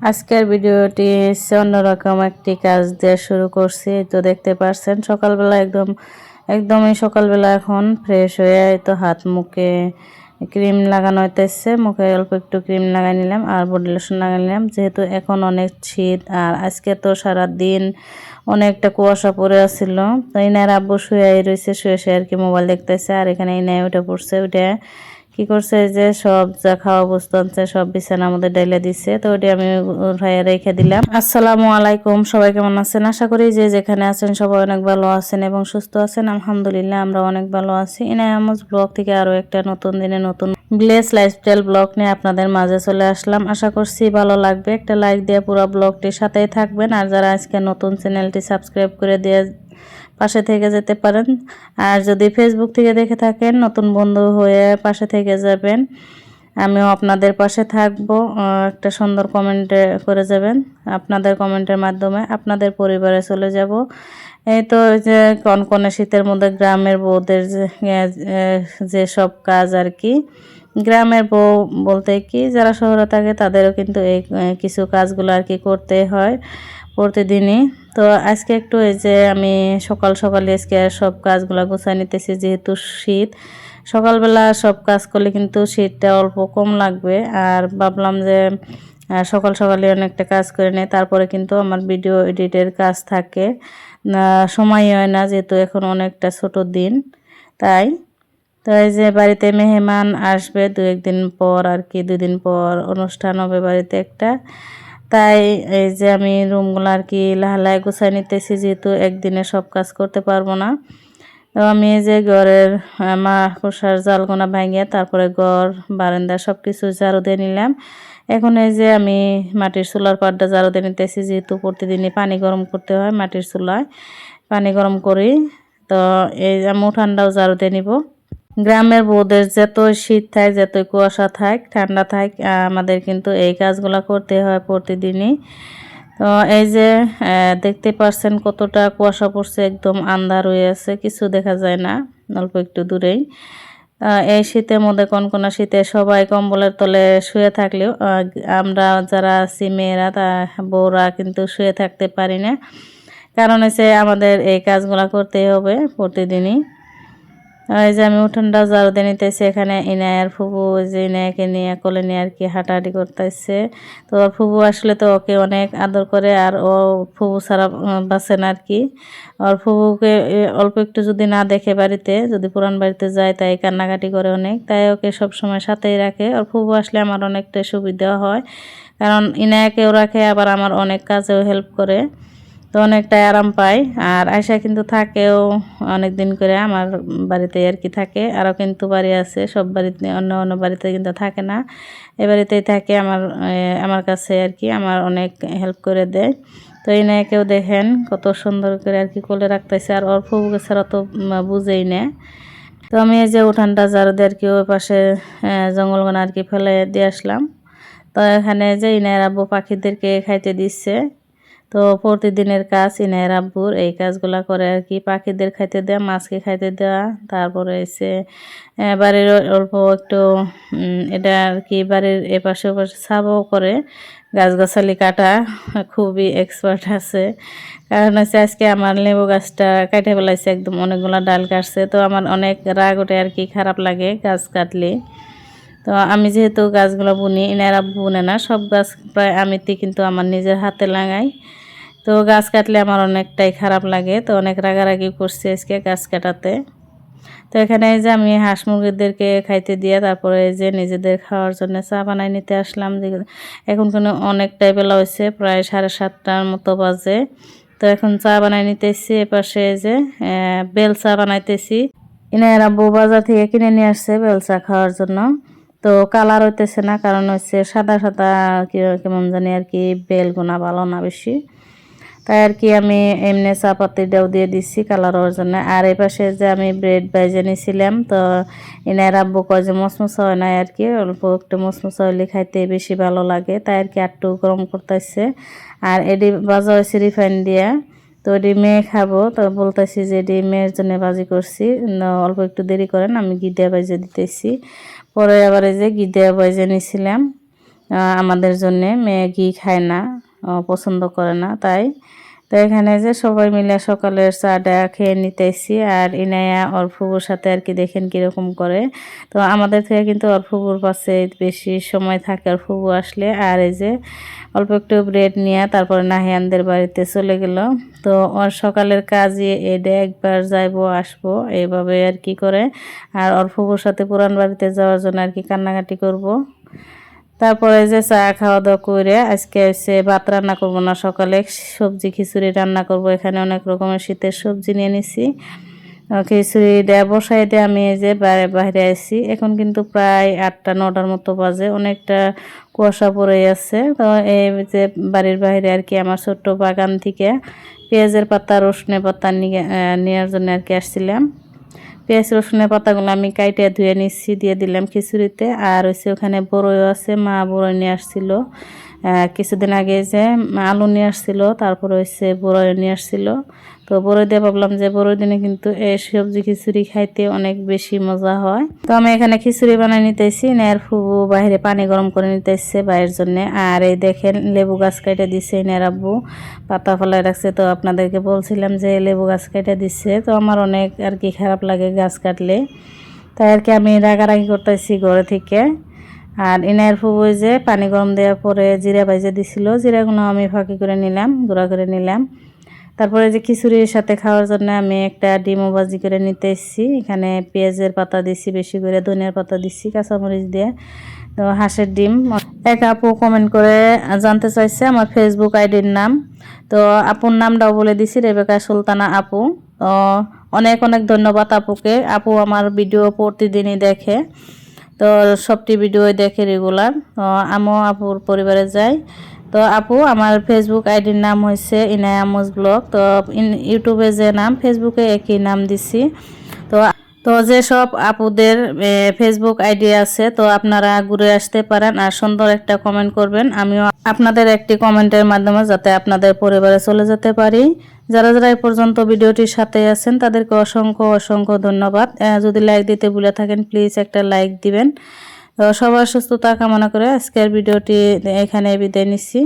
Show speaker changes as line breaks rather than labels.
আজকের ভিডিওটি অন্যরকম একটি কাজ দিয়ে শুরু করছি। তো দেখতে পারছেন, সকালবেলা একদম, একদমই সকালবেলা এখন ফ্রেশ হয়ে তো হাত মুখে ক্রিম লাগানো হইতেছে। মুখে অল্প একটু ক্রিম লাগাই নিলাম আর বডি লোশন লাগাই নিলাম। যেহেতু এখন অনেক শীত আর আজকে তো সারা দিন অনেকটা কুয়াশা পড়ে আসছিল তো ইনার আব্বু শুয়ে রয়েছে, শুয়ে শুয়ে আর কি মোবাইল দেখতেছে আর এখানে ইনায় উঠে পড়ছে, উঠে কি করছে যে সব যা খাওয়া বস্তু আনছে, সব বিছানা আমাদের ডাইলে দিচ্ছে তো ওটি আমি উঠাই রেখে দিলাম। আসসালামু আলাইকুম, সবাই কেমন আছেন? আশা করি যে যেখানে আছেন সবাই অনেক ভালো আছেন এবং সুস্থ আছেন। আলহামদুলিল্লাহ, আমরা অনেক ভালো আছি। ইনাই আমজ ব্লগ থেকে আরও একটা নতুন দিনে নতুন গ্লেস লাইফস্টাইল ব্লগ নিয়ে আপনাদের মাঝে চলে আসলাম। আশা করছি ভালো লাগবে। একটা লাইক দিয়ে পুরো ব্লগটির সাথেই থাকবেন। আর যারা আজকে নতুন চ্যানেলটি সাবস্ক্রাইব করে দিয়ে পাশে থেকে যেতে পারেন। আর যদি ফেসবুক থেকে দেখে থাকেন, নতুন বন্ধু হয়ে পাশে থেকে যাবেন। আমিও আপনাদের পাশে থাকব। একটা সুন্দর কমেন্টে করে যাবেন। আপনাদের কমেন্টের মাধ্যমে আপনাদের পরিবারে চলে যাব। এই তো যে কনকনে শীতের মধ্যে গ্রামের বউদের যে সব কাজ আর কি। গ্রামের বউ বলতে কি, যারা শহরে থাকে তাদেরও কিন্তু এই কিছু কাজগুলো আর কি করতে হয়। প্রতিদিনই। তো আজকে একটু এই যে আমি সকাল সকালে আজকে সব কাজগুলো গোছাই নিতেছি যেহেতু শীত। সকালবেলা সব কাজ করলে কিন্তু শীতটা অল্প কম লাগবে। আর ভাবলাম যে সকাল সকালে অনেকটা কাজ করে নেয় তারপরে কিন্তু আমার ভিডিও এডিটের কাজ থাকে। সময় হয় না যেহেতু এখন অনেকটা ছোট দিন। তাই, তো এই যে বাড়িতে মেহমান আসবে দু একদিন পর আর কি, দুদিন পর অনুষ্ঠান হবে বাড়িতে একটা। তাই এই যে আমি রুমগুলো আর কি লাহালায় গুছাই নিতেছি, যেহেতু একদিনে সব কাজ করতে পারব না। তো আমি যে ঘরের মা খোসার জালগোনা ভাঙিয়ে তারপরে ঘর, বারান্দা সব কিছু ঝাড়ু দিয়ে নিলাম। এখন এই যে আমি মাটির চুলার পাড়টা ঝাড়ু দিয়ে নিতেছি, যেহেতু প্রতিদিনই পানি গরম করতে হয় মাটির চুলায়। পানি গরম করি, তো এই আমি ঠান্ডাও ঝাড়ু দিয়ে নিব। গ্রামের বউদের যত শীত থাক যত কুয়াশা থাক, ঠান্ডা থাক আমাদের কিন্তু এই কাজগুলো করতে হয় প্রতিদিনই। তো এই যে দেখতে পারছেন কতটা কুয়াশা পড়ছে, একদম আন্ধার হয়ে আছে, কিছু দেখা যায় না, অল্প একটু দূরেই। এই শীতের মধ্যে, কোন কোন শীতে সবাই কম্বলের তলে শুয়ে থাকলেও আমরা যারা আছি মেয়েরা, তা বউরা কিন্তু শুয়ে থাকতে পারি না। কারণ হচ্ছে আমাদের এই কাজগুলো করতে হবে প্রতিদিনই। এই যে আমি উঠোনটা ঝাড়ু দিয়ে নিতেছি, এখানে ইনায়ার ফুবু যে ইনায়াকে নিয়ে কোলে নিয়ে আর কি হাঁটাহাঁটি করতেছে। তো ওর ফুবু আসলে তো ওকে অনেক আদর করে, আর ও ফুবু ছাড়া বাঁচেন আর কি। ওর ফুবুকে অল্প একটু যদি না দেখে বাড়িতে, যদি পুরান বাড়িতে যায়, তাই কান্নাকাটি করে অনেক। তাই ওকে সব সময় সাথেই রাখে। ওর ফুবু আসলে আমার অনেকটা সুবিধা হয়। কারণ ইনায়াকেও রাখে আবার আমার অনেক কাজেও হেল্প করে। তো অনেকটা আরাম পাই। আর আয়সা কিন্তু থাকেও অনেক দিন করে আমার বাড়িতে আর কি থাকে। আরও কিন্তু বাড়ি আছে, সব বাড়িতে, অন্য অন্য বাড়িতে কিন্তু থাকে না। এ বাড়িতেই থাকে আমার আমার কাছে আর কি, আমার অনেক হেল্প করে দেয়। তো এই নিয়ে কেউ দেখেন কত সুন্দর করে আর কি কোলে রাখতেছে। আর অল্প ছাড়া তো বুঝেই না। তো আমি এই যে উঠানটা ঝাড়ু দিয়ে আর কি ওই পাশে জঙ্গলগোনা আর কি ফেলে দিয়ে আসলাম। তো এখানে যে ইনার আব্বু পাখিদেরকে খাইতে দিচ্ছে। তো প্রতিদিনের কাজ ইনায়ের আব্বুর, এই কাজগুলা করে আর কি পাখিদের খাইতে দেওয়া মাছকে খাইতে দেওয়া তারপরে এসে বাড়ির অল্প একটু এটা আর কি বাড়ির এপাশে ওপাশে ছাবও করে, গাছগাছালি কাটা, খুবই এক্সপার্ট আছে। কারণ হচ্ছে আজকে আমার লেবু গাছটা কাটে ফেলাইছে, একদম অনেকগুলো ডাল কাটছে, তো আমার অনেক রাগ ওঠে আর কি, খারাপ লাগে গাছ কাটলে। তো আমি যেহেতু গাছগুলো বুনি, এনারা বুনে না, সব গাছ প্রায় আমিতে কিন্তু আমার নিজের হাতে লাগাই। তো গাছ কাটলে আমার অনেকটাই খারাপ লাগে, তো অনেক রাগারাগি করছি আজকে গাছ কাটাতে। তো এখানে যে আমি হাঁস মুরগিদেরকে খাইতে দিয়ে তারপরে যে নিজেদের খাওয়ার জন্য চা বানাই নিতে আসলাম। এখন কোনো অনেকটাই বেলা হয়েছে, প্রায় সাড়ে সাতটার মতো বাজে। তো এখন চা বানাই নিতেছি এপাশে যে বেল চা বানাইতেছি। এনারা বউ বাজার থেকে কিনে নিয়ে আসছে বেল চা খাওয়ার জন্য। তো কালার হইতেছে না, কারণ হচ্ছে সাদা সাদা কি কেমন জানি আর কি বেলগুনা ভালো না বেশি। তাই আর কি আমি এমনি চাপাতিটাও দিয়ে দিচ্ছি কালার হওয়ার জন্য। আর এই পাশে যে আমি ব্রেড বাইজে নিয়েছিলাম তো এনার আব্বু কয় যে মশমশা হয় না আর কি, অল্প একটু মশমশা হলে খাইতে বেশি ভালো লাগে। তাই আর কি একটু গরম করতেছে। আর এডি বাজা হয়েছে রিফাইন দিয়া। তো ডিমে খাব। তো বলতেছি যে ডিমের জন্য বাজি করছি। অল্প একটু দেরি করেন, আমি গিদিয়া বাজে দিতেছি। পরে আবার এই যে গিদিয়া বাজে নিয়েছিলাম আমাদের জন্যে মেয়ে ঘি খায় না পছন্দ করে না, তাই তো এখানে যে সবাই মিলে সকালের চাটা খেয়ে নিতেছি আর ইনায়া ওর ফুবুর সাথে আর কি দেখেন কীরকম করে। তো আমাদের থেকে কিন্তু ওর ফুবুর পাশে বেশি সময় থাকে আর ফুবু আসলে। আর এই যে অল্প একটু ব্রেড নিয়ে তারপরে নাহিয়ানদের বাড়িতে চলে গেল। তো ওর সকালের কাজে এডে একবার যাইবো, আসব এইভাবে আর কি করে। আর ওর ফুবুর সাথে পুরান বাড়িতে যাওয়ার জন্য আর কি কান্নাকাটি করব। তারপরে যে চা খাওয়া দাওয়া করে আজকে হচ্ছে ভাত রান্না করব না, সকালে সবজি খিচুড়ি রান্না করব। এখানে অনেক রকমের শীতের সবজি নিয়ে নিছি। খিচুড়ি দেয়া বসাই দিয়ে আমি এই যে বাইরে বাইরে আসি এখন কিন্তু প্রায় আটটা, নটার মতো বাজে। অনেকটা কুয়াশা পড়ে আছে। তো এই যে বাড়ির বাইরে আর কি আমার ছোট্ট বাগান থেকে পেঁয়াজের পাতা, রসুনের পাতা নিয়ে নেওয়ার জন্য আর কি আসছিলাম। পেঁয়াজ, রসুনের পাতাগুলো আমি কাইটে ধুয়ে নিচ্ছি, দিয়ে দিলাম খিচুড়িতে। আর হচ্ছে ওখানে বড়ইও আছে, মা বড়ই নিয়ে আসছিল। কিছুদিন আগে যে আলু নিয়ে আসছিল, তারপরে হচ্ছে বড়ই নিয়ে আসছিল। তো বড়ই দিয়ে ভাবলাম যে বড়ই দিনে কিন্তু এই সবজি খিচুড়ি খাইতে অনেক বেশি মজা হয়। তো আমি এখানে খিচুড়ি বানাই নিতেছি নের ফুবু বাইরে পানি গরম করে নিতেছে বাইরের জন্য। আর এই দেখেন লেবু গাছ কেটে দিছে নের আব্বু, পাতা ফলাই রাখছে। তো আপনাদেরকে বলছিলাম যে লেবু গাছ কেটে দিচ্ছে তো আমার অনেক আর কি খারাপ লাগে গাছ কাটলে। তাই আর কি আমি রাগারাগি করতেছি ঘরে থেকে। আর ইনায়ের ফুবুই যে পানি গরম দেওয়ার পরে জিরা ভাইজে দিছিল, জিরাগুলো আমি ফাঁকি করে নিলাম, গুঁড়া করে নিলাম। তারপরে যে খিচুড়ির সাথে খাওয়ার জন্য আমি একটা ডিমও ভাজি করে নিতে এসেছি। এখানে পেঁয়াজের পাতা দিছি, বেশি করে ধনিয়ার পাতা দিছি, কাঁচামরিচ দিয়ে। তো হাঁসের ডিম। এক আপু কমেন্ট করে জানতে চাইছে আমার ফেসবুক আইডির নাম। তো আপুর নামটাও বলে দিছি, রেবেকা সুলতানা আপু। তো অনেক অনেক ধন্যবাদ আপুকে। আপু আমার ভিডিও প্রতিদিনই দেখে। তো সবটি ভিডিও দেখে রেগুলার তো আমিও আপুর পরিবারে যাই। তো আপু, আমার ফেসবুক আইডির নাম হয়েছে ইনায়ামুজ ব্লগ। তো ইউটিউবে যে নাম ফেসবুকে একই নাম দিছি। তো তো যেসব আপুদের ফেসবুক আইডি আছে, তো আপনারা ঘুরে আসতে পারেন আর সুন্দর একটা কমেন্ট করবেন। আমিও আপনাদের একটি কমেন্টের মাধ্যমে যাতে আপনাদের পরিবারে চলে যেতে পারি। যারা যারা এ পর্যন্ত ভিডিওটির সাথে আছেন, তাদেরকে অসংখ্য অসংখ্য ধন্যবাদ। যদি লাইক দিতে ভুলে থাকেন প্লিজ একটা লাইক দিবেন। সবার সুস্থতা কামনা করে আজকের ভিডিওটি এখানে বিদায় নিচ্ছি।